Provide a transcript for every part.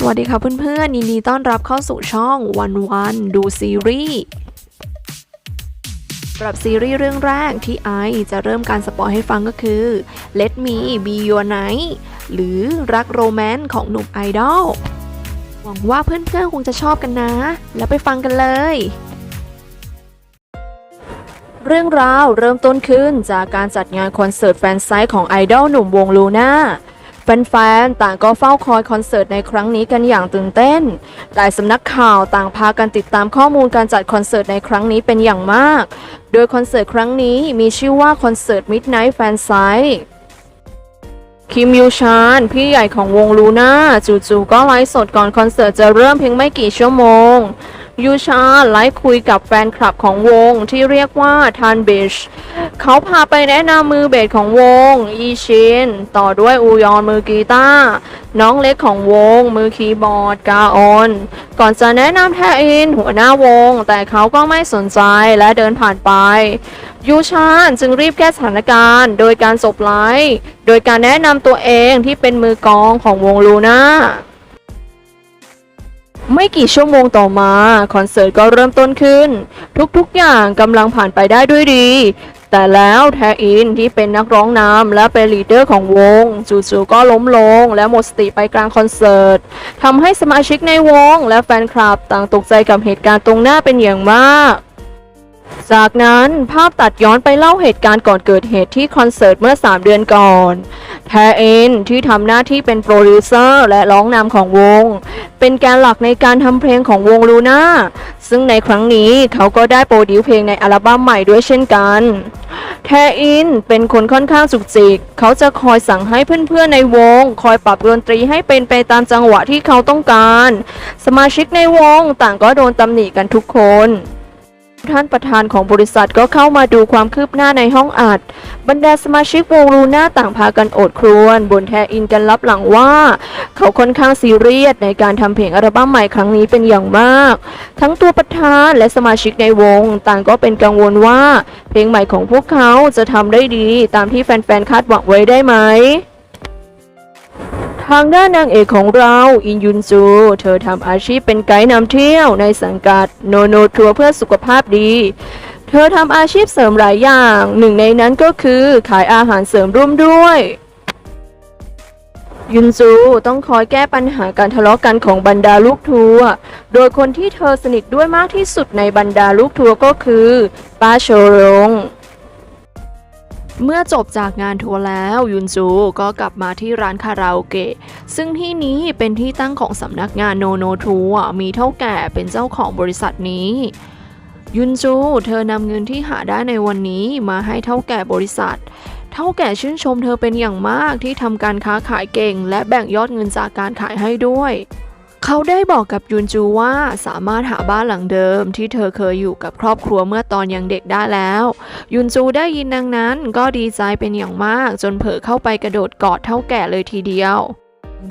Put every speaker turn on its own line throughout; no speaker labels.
สวัสดีค่ะเพื่อนๆยินดีต้อนรับเข้าสู่ช่องวันวันดูซีรีส์สำหรับซีรีส์เรื่องแรกที่ไอจะเริ่มการสปอยให้ฟังก็คือ Let Me Be Your Night หรือรักโรแมนต์ของหนุ่มไอดอล หวังว่าเพื่อนๆคงจะชอบกันนะ แล้วไปฟังกันเลย เรื่องราวเริ่มต้นขึ้นจากการจัดงานคอนเสิร์ตแฟนไซต์ของไอดอลหนุ่มวงลูน่า แฟนๆ ต่างก็เฝ้าคอยคอนเสิร์ตในครั้งนี้กันอย่างตื่นเต้น หลายสำนักข่าวต่างพากันติดตามข้อมูลการจัดคอนเสิร์ตในครั้งนี้เป็นอย่างมาก โดยคอนเสิร์ตครั้งนี้มีชื่อว่าคอนเสิร์ต Midnight Fan Site คิมยูชานพี่ใหญ่ของวงลูน่าจู่ๆก็ไลฟ์สดก่อนคอนเสิร์ตจะเริ่มเพียงไม่กี่ชั่วโมง ยูชาไลฟ์คุยกับแฟนคลับของวงที่เรียกว่าทานเบชเขาพาไปแนะนำมือเบสของวง อีชิน ต่อด้วยอูยอนมือกีตาร์น้องเล็กของวง มือคีย์บอร์ดกาออน ก่อนจะแนะนำแทอิน หัวหน้าวง แต่เขาก็ไม่สนใจและเดินผ่านไป ยูชานจึงรีบแก้สถานการณ์ โดยการจบไลฟ์โดยการแนะนำตัวเองที่เป็นมือกองของวงลูน่า ไม่กี่ชั่วโมงต่อมาคอนเสิร์ตก็เริ่มต้นขึ้น ทุกๆอย่างกำลังผ่านไปได้ด้วยดี แต่แล้วแทอินที่เป็นนักร้องนำและเป็นลีดเดอร์ของวงจู่ๆก็ล้มลง และหมดสติไปกลางคอนเสิร์ตทำให้สมาชิกในวง และแฟนคลับต่างตกใจกับเหตุการณ์ตรงหน้าเป็นอย่างมาก จากนั้นภาพตัดย้อนไปเล่าเหตุการณ์ก่อนเกิดเหตุที่คอนเสิร์ตเมื่อ 3 เดือนก่อน แทเอนที่ทำหน้าที่เป็นโปรดิวเซอร์และร้องนำของวง เป็นแกนหลักในการทำเพลงของวงลูน่า ซึ่งในครั้งนี้เขาก็ได้โปรดิวเพลงในอัลบั้มใหม่ด้วยเช่นกัน แทอินเป็นคนค่อนข้างจุกจิก เขาจะคอยสั่งให้เพื่อนๆในวง คอยปรับดนตรีให้เป็นไปตามจังหวะที่เขาต้องการ สมาชิกในวงต่างก็โดนตำหนิกันทุกคน ท่านประธานของบริษัทก็เข้ามาดูความคืบหน้าในห้องอัด บรรดาสมาชิกวงลูน่าต่างพากันโอดครวญบนแทอินกันรับหลังว่า เขาค่อนข้างซีเรียสในการทำเพลงอัลบั้มใหม่ครั้งนี้เป็นอย่างมาก ทั้งตัวประธานและสมาชิกในวง ต่างก็เป็นกังวลว่า เพลงใหม่ของพวกเขาจะทำได้ดีตามที่แฟนๆคาดหวังไว้ได้ไหม ทางด้านนางเอกของเรา อินยุนจูเธอทำอาชีพเป็นไกด์นำเที่ยวในสังกัดโนโนทัวร์เพื่อสุขภาพดี เธอทำอาชีพเสริมหลายอย่าง หนึ่งในนั้นก็คือขายอาหารเสริมร่วมด้วย ยุนจูต้องคอยแก้ปัญหาการทะเลาะกันของบรรดาลูกทัวร์ โดยคนที่เธอสนิทด้วยมากที่สุดในบรรดาลูกทัวร์ก็คือป้าโชรง เมื่อจบจากงานทัวร์แล้วยุนจูก็กลับมาที่ร้านคาราโอเกะซึ่งที่นี้เป็นที่ตั้งของสำนักงานโนโนทัวร์มีเท่าแก่เป็นเจ้าของบริษัทนี้ยุนจู เธอนำเงินที่หาได้ในวันนี้มาให้เท่าแก่บริษัท เท่าแก่ชื่นชมเธอเป็นอย่างมากที่ทำการค้าขายเก่ง และแบ่งยอดเงินจากการขายให้ด้วย เขาได้บอกกับยุนจูว่าสามารถหาบ้านหลังเดิมที่เธอเคยอยู่กับครอบครัวเมื่อตอนยังเด็กได้แล้ว ยุนจูได้ยินดังนั้นก็ดีใจเป็นอย่างมากจนเผลอเข้าไปกระโดดกอดเท่าแก่เลยทีเดียว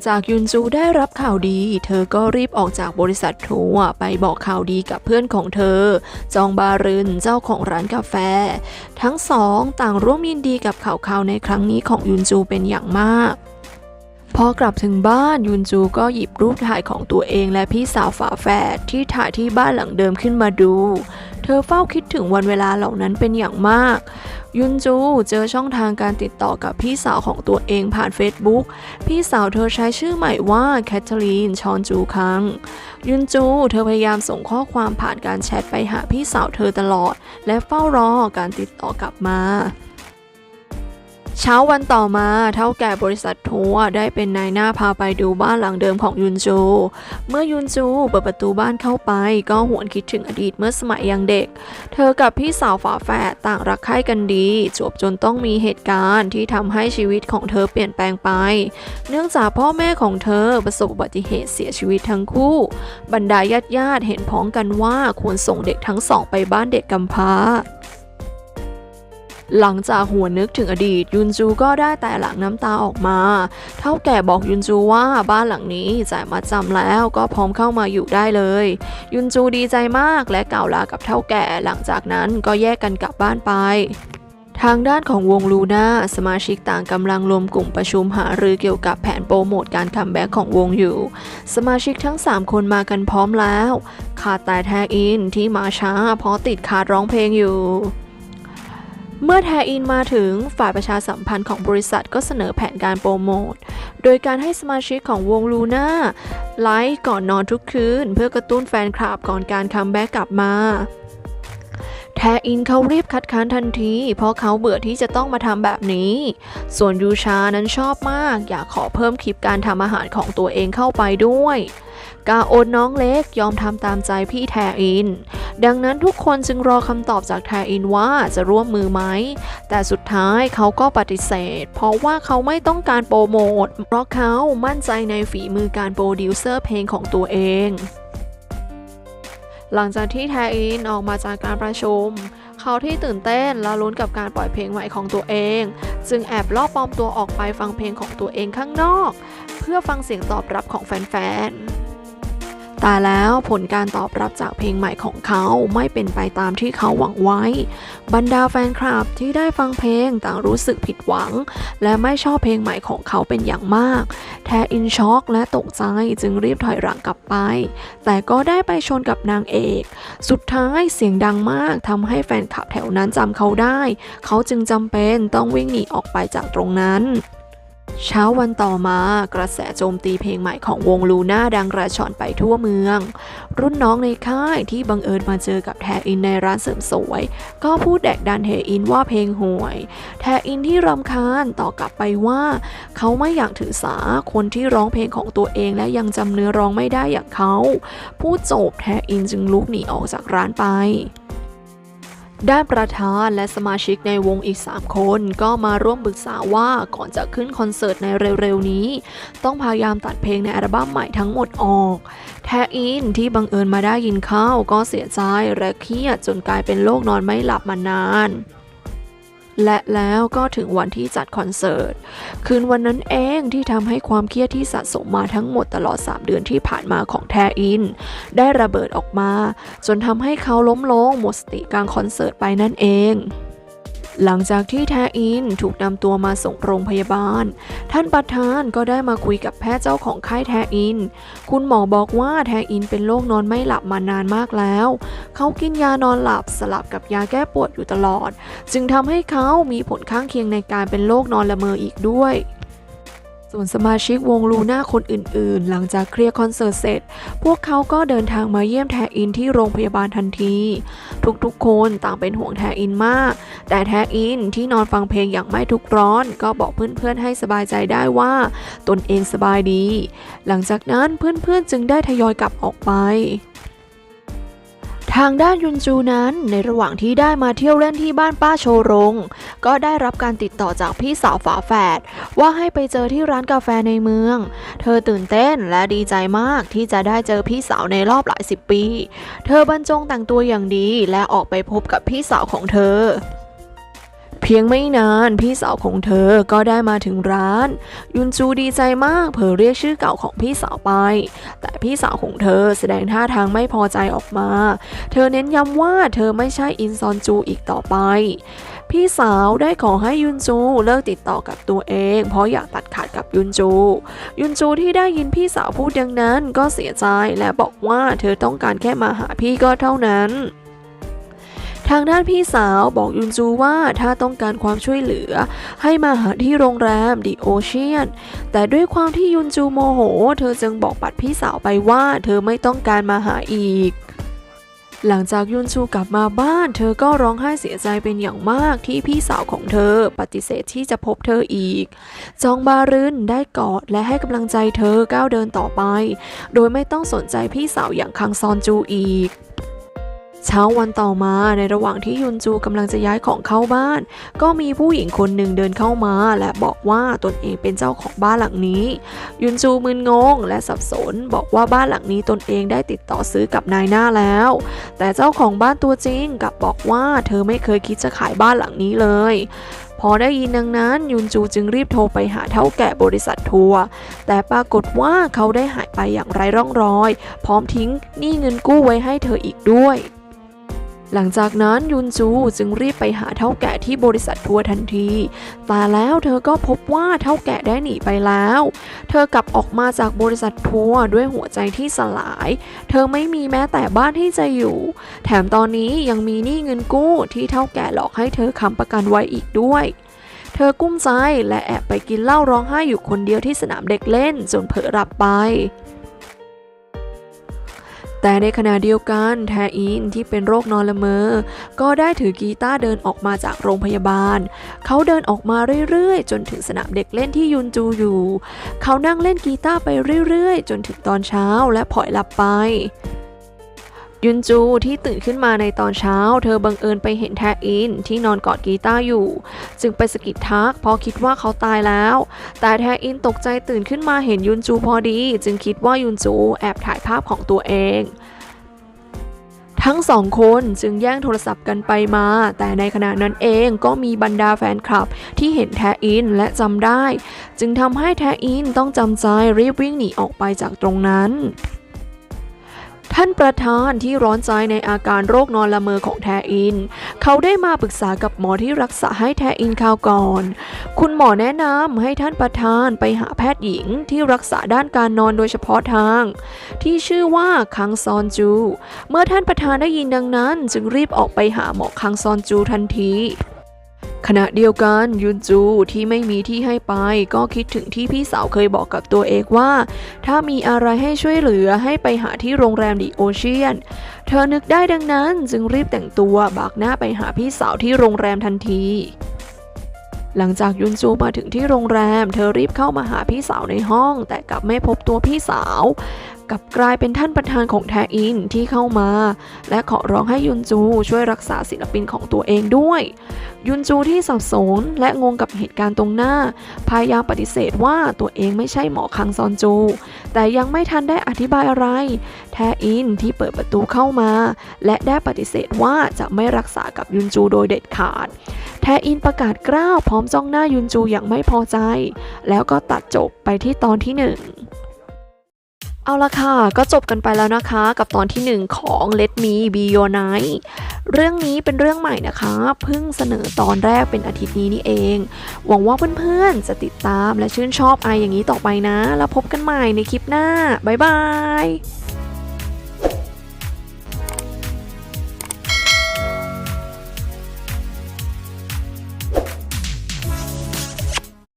จากยุนจูได้รับข่าวดี เธอก็รีบออกจากบริษัททัวร์ไปบอกข่าวดีกับเพื่อนของเธอ จองบารึนเจ้าของร้านกาแฟ ทั้งสองต่างร่วมยินดีกับข่าวข่าวในครั้งนี้ของยุนจูเป็นอย่างมาก พอกลับถึงบ้านยุนจูก็หยิบรูปถ่ายของตัวเองและพี่สาวฝาแฝดที่ถ่ายที่บ้านหลังเดิมขึ้นมาดู เธอเฝ้าคิดถึงวันเวลาเหล่านั้นเป็นอย่างมาก ยุนจูเจอช่องทางการติดต่อกับพี่สาวของตัวเองผ่าน Facebook พี่สาวเธอใช้ชื่อใหม่ว่าแคทเธอรีนชอนจูคัง ยุนจูเธอพยายามส่งข้อความผ่านการแชทไปหาพี่สาวเธอตลอด และเฝ้ารอการติดต่อกลับมา เช้าวันต่อมาเท่าแก่บริษัททัวร์ได้เป็นนายหน้าพาไปดูบ้านหลังเดิมของยุนจู เมื่อยุนจูเปิดประตูบ้านเข้าไป ก็หวนคิดถึงอดีตเมื่อสมัยยังเด็ก เธอกับพี่สาวฝาแฝดต่างรักใคร่กันดีจวบจนต้องมีเหตุการณ์ที่ทำให้ชีวิตของเธอเปลี่ยนแปลงไป เนื่องจากพ่อแม่ของเธอประสบอุบัติเหตุเสียชีวิตทั้งคู่ บรรดาญาติญาติเห็นพ้องกันว่าควรส่งเด็กทั้งสองไปบ้านเด็กกำพร้า หลังจากหัวนึกถึงอดีตยุนจูก็ได้แต่หลังน้ำตาออกมา เท่าแก่บอกยุนจูว่าบ้านหลังนี้จ่ายมาจำแล้วก็พร้อมเข้ามาอยู่ได้เลย ยุนจูดีใจมากและกล่าวลากับเท่าแก่หลังจากนั้นก็แยกกันกลับบ้านไปทางด้านของวงลูน่าสมาชิกต่างกำลังรวมกลุ่มประชุมหารือเกี่ยวกับแผนโปรโมทการคัมแบ็กของวงอยู่ สมาชิกทั้ง 3 คนมากันพร้อมแล้ว ขาดแต่แทกอินที่มาช้าเพราะติดขาดร้องเพลงอยู่ เมื่อแทอินมาถึงฝ่ายประชาสัมพันธ์ของบริษัทก็เสนอแผนการโปรโมท โดยการให้สมาชิกของวงลูน่าไลฟ์ก่อนนอนทุกคืน เพื่อกระตุ้นแฟนคลับก่อนการคัมแบ็กกลับมา แทอินเขารีบคัดค้านทันที เพราะเขาเบื่อที่จะต้องมาทำแบบนี้ ส่วนยูชานั้นชอบมาก อยากขอเพิ่มคลิปการทำอาหารของตัวเองเข้าไปด้วย กาโอนน้องเล็กยอมทำตามใจพี่แทอิน ดังนั้นทุกคนจึงรอคำตอบจากแทอินว่าจะร่วมมือไหม แต่สุดท้ายเขาก็ปฏิเสธ เพราะว่าเขาไม่ต้องการโปรโมท เพราะเขามั่นใจในฝีมือการโปรดิวเซอร์เพลงของตัวเอง หลังจากที่แทอินออกมาจากการประชุมเขาที่ตื่นเต้นและลุ้นกับการปล่อยเพลงใหม่ของตัวเอง จึงแอบลอบปลอมตัวออกไปฟังเพลงของตัวเองข้างนอก เพื่อฟังเสียงตอบรับของแฟนๆ แต่แล้วผลการตอบรับจากเพลงใหม่ของเขาไม่เป็นไปตามที่เขาหวังไว้ บรรดาแฟนคลับที่ได้ฟังเพลงต่างรู้สึกผิดหวัง และไม่ชอบเพลงใหม่ของเขาเป็นอย่างมาก แทอินช็อกและตกใจจึงรีบถอยหลังกลับไป แต่ก็ได้ไปชนกับนางเอก สุดท้ายเสียงดังมากทำให้แฟนคลับแถวนั้นจำเขาได้ เขาจึงจำเป็นต้องวิ่งหนีออกไปจากตรงนั้น เช้าวันต่อมากระแสโจมตีเพลงใหม่ของวงลูน่าดังกระชอนไปทั่วเมือง รุ่นน้องในค่ายที่บังเอิญมาเจอกับแทอินในร้านเสริมสวย ก็พูดแดกดันเทอินว่าเพลงห่วย แทอินที่รำคาญต่อกลับไปว่า เขาไม่อยากถือสาคนที่ร้องเพลงของตัวเองและยังจำเนื้อร้องไม่ได้อย่างเขา พูดจบแทอินจึงลุกหนีออกจากร้านไป ด้านประธานและสมาชิกในวงอีก 3 คนก็มาร่วมปรึกษาว่าก่อนจะขึ้นคอนเสิร์ตในเร็วๆนี้ ต้องพยายามตัดเพลงในอัลบั้มใหม่ทั้งหมดออก แทอินที่บังเอิญมาได้ยินเข้าก็เสียใจและเครียดจนกลายเป็นโรคนอนไม่หลับมานาน และแล้วก็ถึงวันที่จัดคอนเสิร์ต คืนวันนั้นเองที่ทำให้ความเครียดที่สะสมมาทั้งหมดตลอด 3 เดือนที่ผ่านมาของแทอิน ได้ระเบิดออกมา จนทำให้เขาล้มลงหมดสติกลางคอนเสิร์ตไปนั่นเอง หลังจากที่แทอินถูกนำตัวมาส่งโรงพยาบาล ท่านประธานก็ได้มาคุยกับแพทย์เจ้าของค่ายแทอิน คุณหมอบอกว่าแทอินเป็นโรคนอนไม่หลับมานานมากแล้ว เขากินยานอนหลับสลับกับยาแก้ปวดอยู่ตลอด จึงทำให้เขามีผลข้างเคียงในการเป็นโรคนอนละเมออีกด้วย ส่วนสมาชิกวงลูน่าคนอื่นๆ หลังจากเคลียร์คอนเสิร์ตเสร็จ พวกเขาก็เดินทางมาเยี่ยมแทอินที่โรงพยาบาลทันที ทุกๆ คนต่างเป็นห่วงแทอินมาก แต่แทอินที่นอนฟังเพลงอย่างไม่ทุกร้อน ก็บอกเพื่อนๆให้สบายใจได้ว่า ตนเองสบายดี หลังจากนั้นเพื่อนๆจึงได้ทยอยกลับออกไป ทางด้านยุนจูนั้นในระหว่างที่ได้มาเที่ยวเล่นที่บ้านป้าโชรง ก็ได้รับการติดต่อจากพี่สาวฝาแฝดว่าให้ไปเจอที่ร้านกาแฟในเมือง เธอตื่นเต้นและดีใจมากที่จะได้เจอพี่สาวในรอบหลายสิบปี เธอบรรจงแต่งตัวอย่างดีและออกไปพบกับพี่สาวของเธอ พียงไม่นานพี่สาวของเธอก็ได้มาถึงร้าน ยุนจูดีใจมากเผยเรียกชื่อเก่าของพี่สาวไป แต่พี่สาวของเธอแสดงท่าทางไม่พอใจออกมา เธอเน้นย้ำว่าเธอไม่ใช่อินซอนจูอีกต่อไป พี่สาวได้ขอให้ยุนจูเลิกติดต่อกับตัวเอง เพราะอยากตัดขาดกับยุนจู ยุนจูที่ได้ยินพี่สาวพูดดังนั้นก็เสียใจและบอกว่าเธอต้องการแค่มาหาพี่ก็เท่านั้น ทางด้านพี่สาวบอกยุนจูว่าถ้าต้องการความช่วยเหลือ ให้มาหาที่โรงแรมดิโอเชียน แต่ด้วยความที่ยุนจูโมโห เธอจึงบอกปัดพี่สาวไปว่าเธอไม่ต้องการมาหาอีกหลังจากยุนจูกลับมาบ้าน เธอก็ร้องไห้เสียใจเป็นอย่างมากที่พี่สาวของเธอปฏิเสธที่จะพบเธออีก จองบารึนได้กอดและให้กำลังใจเธอก้าวเดินต่อไป โดยไม่ต้องสนใจพี่สาวอย่างคังซอนจูอีก เช้าวันต่อมาในระหว่างที่ยุนจูกำลังจะย้ายของเข้าบ้าน ก็มีผู้หญิงคนหนึ่งเดินเข้ามา และบอกว่าตนเองเป็นเจ้าของบ้านหลังนี้ ยุนจูมึนงงและสับสนบอกว่าบ้านหลังนี้ตนเองได้ติดต่อซื้อกับนายหน้าแล้ว แต่เจ้าของบ้านตัวจริงกลับบอกว่าเธอไม่เคยคิดจะขายบ้านหลังนี้เลยพอได้ยินดังนั้นยุนจูจึงรีบโทรไปหาเท่าแก่บริษัททัวร์แต่ปรากฏว่าเขาได้หายไปอย่างไร้ร่องรอย พร้อมทิ้งหนี้เงินกู้ไว้ให้เธออีกด้วย หลังจากนั้นยุนจูจึงรีบไปหาเท่าแก่ที่บริษัททัวร์ทันที แต่แล้วเธอก็พบว่าเท่าแก่ได้หนีไปแล้ว เธอกลับออกมาจากบริษัททัวร์ด้วยหัวใจที่สลาย เธอไม่มีแม้แต่บ้านที่จะอยู่ แถมตอนนี้ยังมีหนี้เงินกู้ที่เท่าแก่หลอกให้เธอค้ำประกันไว้อีกด้วยเธอกุ้มใจและแอบไปกินเหล้าร้องไห้อยู่คนเดียวที่สนามเด็กเล่นจนเผลอหลับไป แต่ในขณะเดียวกันแทอินที่เป็นโรคนอนละเมอ ก็ได้ถือกีตาร์เดินออกมาจากโรงพยาบาล เขาเดินออกมาเรื่อยๆ จนถึงสนามเด็กเล่นที่ยุนจูอยู่ เขานั่งเล่นกีตาร์ไปเรื่อยๆ จนถึงตอนเช้าและผอยหลับไป ยุนจูที่ตื่นขึ้นมาในตอนเช้า เธอบังเอิญไปเห็นแทอินที่นอนกอดกีตาร์อยู่ จึงไปสกิดทักเพราะคิดว่าเขาตายแล้ว แต่แทอินตกใจตื่นขึ้นมาเห็นยุนจูพอดี จึงคิดว่ายุนจูแอบถ่ายภาพของตัวเองทั้งสองคนจึงแย่งโทรศัพท์กันไปมา แต่ในขณะนั้นเองก็มีบรรดาแฟนคลับที่เห็นแทอินและจำได้ จึงทำให้แทอินต้องจำใจรีบวิ่งหนีออกไปจากตรงนั้น ท่านประธานที่ร้อนใจในอาการโรคนอนละเมอของแทอิน เขาได้มาปรึกษากับหมอที่รักษาให้แทอินข่าวก่อน คุณหมอแนะนำให้ท่านประธานไปหาแพทย์หญิงที่รักษาด้านการนอนโดยเฉพาะทาง ที่ชื่อว่าคังซอนจู เมื่อท่านประธานได้ยินดังนั้น จึงรีบออกไปหาหมอคังซอนจูทันที ขณะเดียวกันยุนจูที่ไม่มีที่ให้ไป ก็คิดถึงที่พี่สาวเคยบอกกับตัวเองว่า ถ้ามีอะไรให้ช่วยเหลือให้ไปหาที่โรงแรมดีโอเชียน เธอนึกได้ดังนั้นจึงรีบแต่งตัวบากหน้าไปหาพี่สาวที่โรงแรมทันทีหลังจากยุนจูมาถึงที่โรงแรม เธอรีบเข้ามาหาพี่สาวในห้อง แต่กลับไม่พบตัวพี่สาว กลับกลายเป็นท่านประธานของแทอินที่เข้ามา และขอร้องให้ยุนจูช่วยรักษาศิลปินของตัวเองด้วย ยุนจูที่สับสนและงงกับเหตุการณ์ตรงหน้า พยายามปฏิเสธว่าตัวเองไม่ใช่หมอคังซอนจู แต่ยังไม่ทันได้อธิบายอะไร แทอินที่เปิดประตูเข้ามา และได้ปฏิเสธว่าจะไม่รักษากับยุนจูโดยเด็ดขาด แทอินประกาศกล้าวพร้อมจ้องหน้ายุนจูอย่างไม่พอใจ แล้วก็ตัดจบไปที่ตอนที่หนึ่ง เอาละค่ะ ก็จบกันไปแล้วนะคะ กับตอนที่ 1 ของ Let Me Be Your Night เรื่องนี้เป็นเรื่องใหม่นะคะ เพิ่งเสนอตอนแรกเป็นอาทิตย์นี้นี่เอง หวังว่าเพื่อนๆ จะติดตามและชื่นชอบไออย่างนี้ต่อไปนะ แล้วพบกันใหม่ในคลิปหน้า บ๊ายบาย